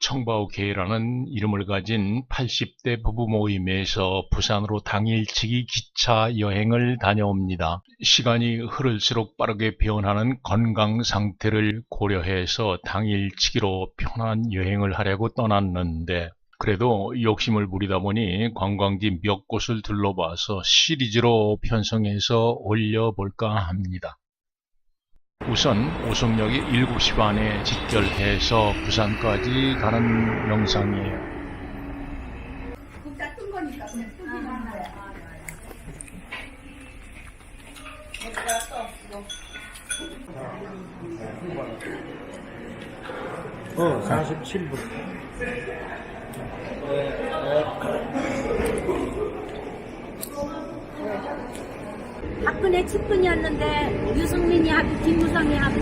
청바오케이라는 이름을 가진 80대 부부 모임에서 부산으로 당일치기 기차 여행을 다녀옵니다. 시간이 흐를수록 빠르게 변하는 건강 상태를 고려해서 당일치기로 편한 여행을 하려고 떠났는데 그래도 욕심을 부리다 보니 관광지 몇 곳을 둘러봐서 시리즈로 편성해서 올려볼까 합니다. 우선 오송역이 7시 반에 직결해서 부산까지 가는 영상이에요. 어, 47분. 박근혜 측근이었는데 유승민이 하고 김무성이 하고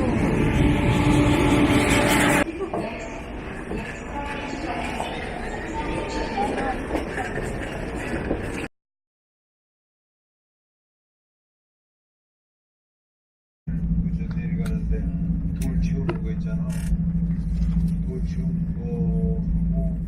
내려가는데 돌 치우는 거 있잖아. 돌 치우는 거 하고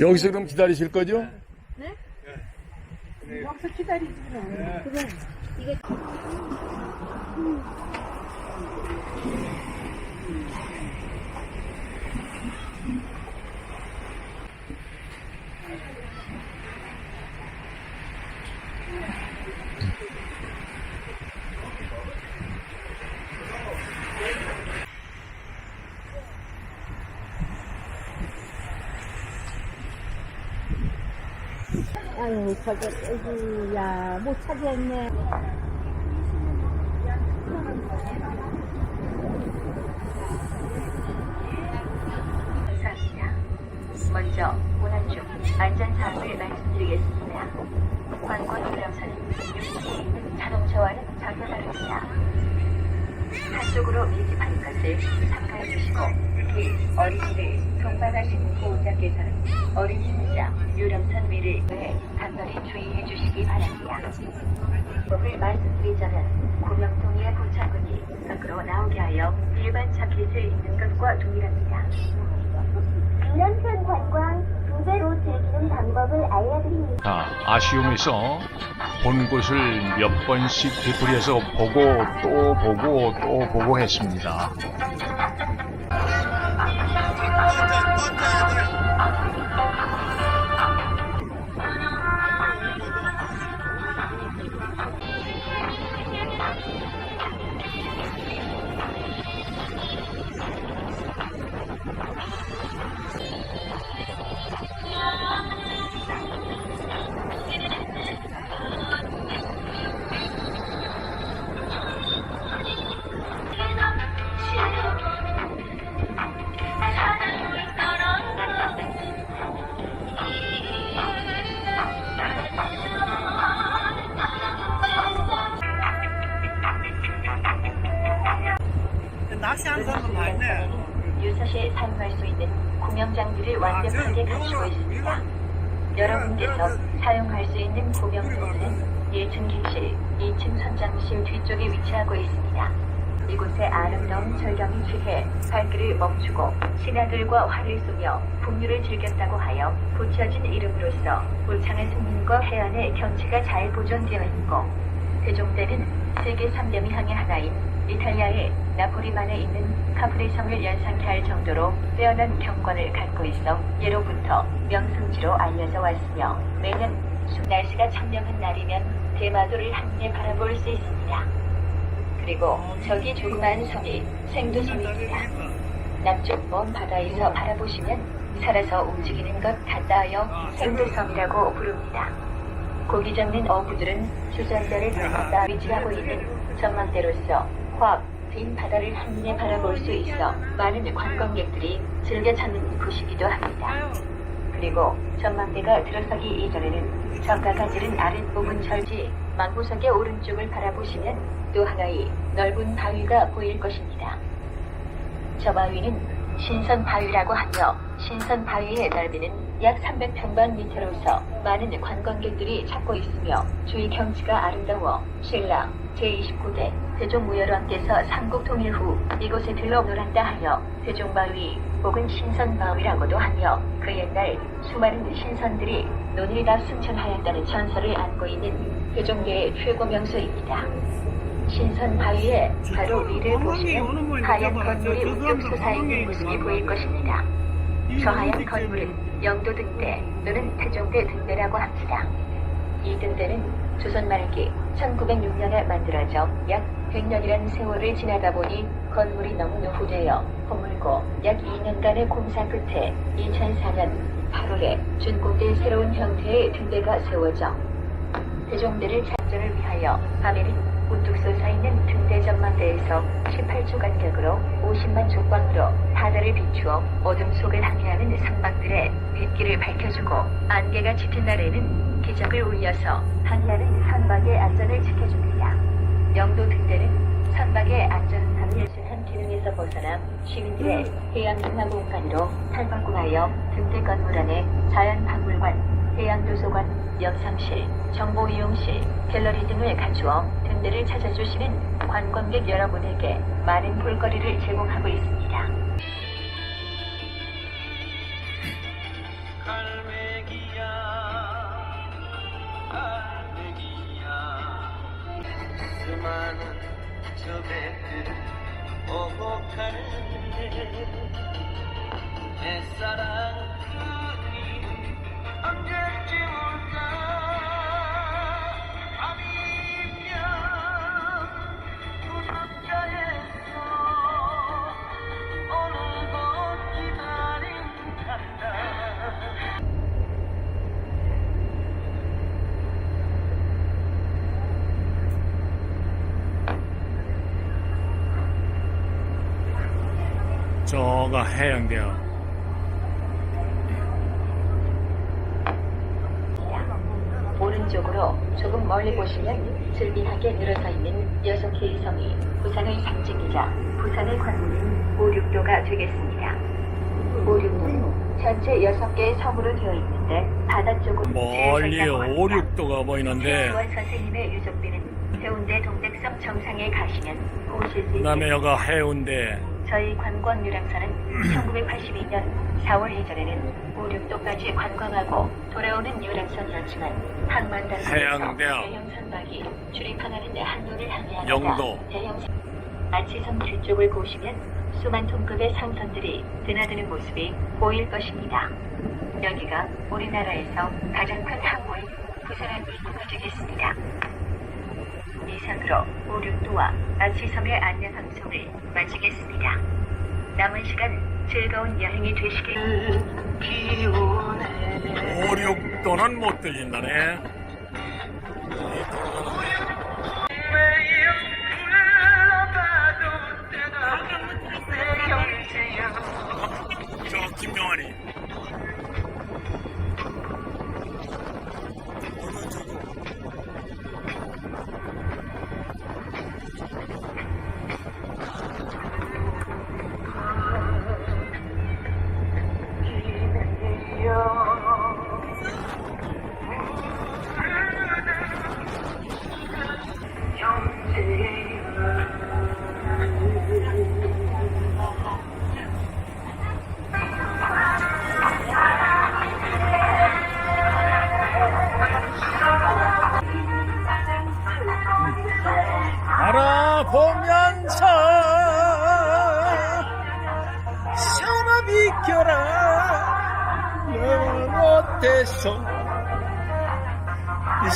여기서 그럼 기다리실 거죠? 여기서 기다리지 그럼. 그래. 이게 아유 저거 아이고 야 못 찾겠네. 먼저 오른쪽 안전사항을 말씀드리겠습니다. 관광 유람선은 자동차와는 전혀 다릅니다. 한쪽으로 밀집하는 것을 삼가해 주시고 특히 어린이를 동반하시는 보호자께서는 어린이 의자, 유람선 위를 에 간절히 주의해 주시기 바랍니다. 법을 말씀드리자면 구명통의 부착군이 밖으로 나오게 하여 일반 자켓을 입는 것과 동일합니다. 유람선 관광 두 배로 즐기는 방법을 알려드립니다. 자, 아쉬움에서 본 곳을 몇 번씩 되풀이해서 보고 또 보고 또 보고 했습니다. 많네. 유사시에 사용할 수 있는 구명장비를 완벽하게 갖추고 있습니다. 여러분께서 사용할 수 있는 구명소는 1층 객실, 2층 선장실 뒤쪽에 위치하고 있습니다. 이곳의 아름다운 절경이 취해 발길을 멈추고 신하들과 화를 쏘며 풍류를 즐겼다고 하여 붙여진 이름으로서 울창한 승림과 해안의 경치가 잘 보존되어 있고 세종대는 세계 3대 미 항의 하나인 이탈리아의 나폴리만에 있는 카프리 성을 연상케 할 정도로 빼어난 경관을 갖고 있어 예로부터 명승지로 알려져 왔으며 매년 수- 날씨가 청명한 날이면 대마도를 한눈에 바라볼 수 있습니다. 그리고 저기 조그마한 섬이 생도섬입니다. 남쪽 먼 바다에서 바라보시면 살아서 움직이는 것 같다 하여 생도섬이라고 부릅니다. 고기 잡는 어부들은 주전자를 닮았다 위치하고 있는 전망대로서 확 빈 바다를 한눈에 바라볼 수 있어 많은 관광객들이 즐겨 찾는 곳이기도 합니다. 그리고 전망대가 들어서기 이전에는 정가가 지른 아랫부분 절지 망부석의 오른쪽을 바라보시면 또 하나의 넓은 바위가 보일 것입니다. 저 바위는 신선 바위라고 하며 신선 바위의 넓이는 약 300평방미터로서 많은 관광객들이 찾고 있으며 주위 경치가 아름다워 신라 제29대 세종무열왕께서 삼국 통일 후 이곳에 들러 놀았다 하여 세종바위 혹은 신선바위라고도 하며 그 옛날 수많은 신선들이 논일다 승천하였다는 전설을 안고 있는 세종계의 최고 명소입니다. 신선 바위의 바로 위를 보시면 하얀 건물이 우뚝 솟아있는 모습이 보일 것입니다. 저 하얀 건물은 영도 등대 또는 태종대 등대라고 합니다. 이 등대는 조선 말기 1906년에 만들어져 약 100년이라는 세월을 지나다 보니 건물이 너무 노후되어 허물고 약 2년간의 공사 끝에 2004년 8월에 준공된 새로운 형태의 등대가 세워져 대종대를 작전을 위하여 밤에는 우뚝 솟아있는 등대 전망대에서 18초 간격으로 50만 족광으로 바다를 비추어 어둠 속을 항해하는 선박들의 빗길을 밝혀주고 안개가 짙은 날에는 기적을 울려서 항해하는 선박의 안전을 지켜줍니다. 영도 등대는 선박의 안전함을 예술한 기능에서 벗어나 시민들의 해양문화 공간으로 탈바꿈하여 등대 건물 안에 자연박물관, 해양도서관, 영상실, 정보이용실, 갤러리 등을 갖추어 등대를 찾아주시는 관광객 여러분에게 많은 볼거리를 제공하고 있습니다. 수많은 저백들을 오복하는데 내 사랑 저가 해양대요. 오른쪽으로 조금 멀리 보시면 슬빈하게 늘어서 있는 여섯 개의 섬이 부산의 상징이자 부산의 관문인 오륙도가 되겠습니다. 오륙도는 전체 여섯 개의 섬으로 되어 있는데 바다 쪽으로 멀리 오륙도가 보이는데 원 선생님의 유족비는 해운대 동백섬 정상에 가시면 보실 수 있습니다. 여가 해운대 저희 관광 유람선은 1982년 4월 이전에는 오륙도까지 관광하고 돌아오는 유람선이었지만 항만단에서 해양대요. 대형 선박이 출입하는 한도를 항해하다가 영도. 대형 선- 아치섬 뒤쪽을 보시면 수만 톤급의 상선들이 드나드는 모습이 보일 것입니다. 여기가 우리나라에서 가장 큰 항구인 부산항 입구가 되겠습니다. 이상으로 오륙도와 아치섬의 안내 방송을 마치겠습니다. 남은 시간 즐거운 여행이 되시길 오륙도는 못 들린다네. 저 김경환이.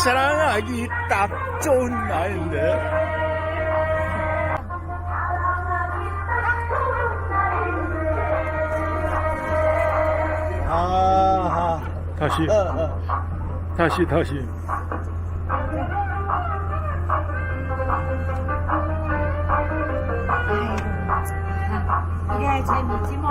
사랑하기 딱 좋은 날인데. 아 다시. 다시 다시. 이게 재밌지 뭐.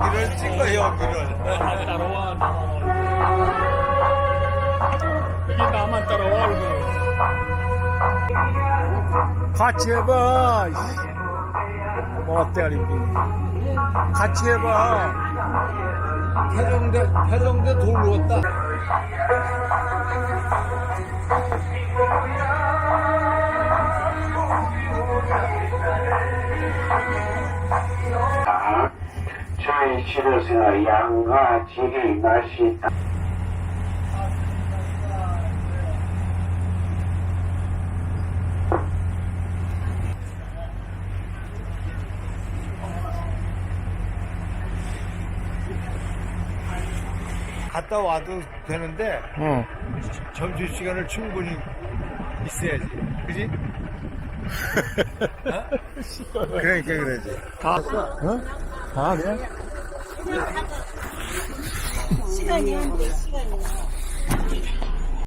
여기를 찍어 여기를. 따라와 이게 나만 따라와 이거. 같이 해봐 이씨. 뭐 어때 아린비 같이 해봐. 해병대 해병대 돌로 왔다 집에서 양과 질이 맛이 갔다 와도 되는데 응 점심 시간을 충분히 있어야지 그지? 어? 그러니까 그러지 다 어? 다 그냥 시간이 안 돼, 시간이.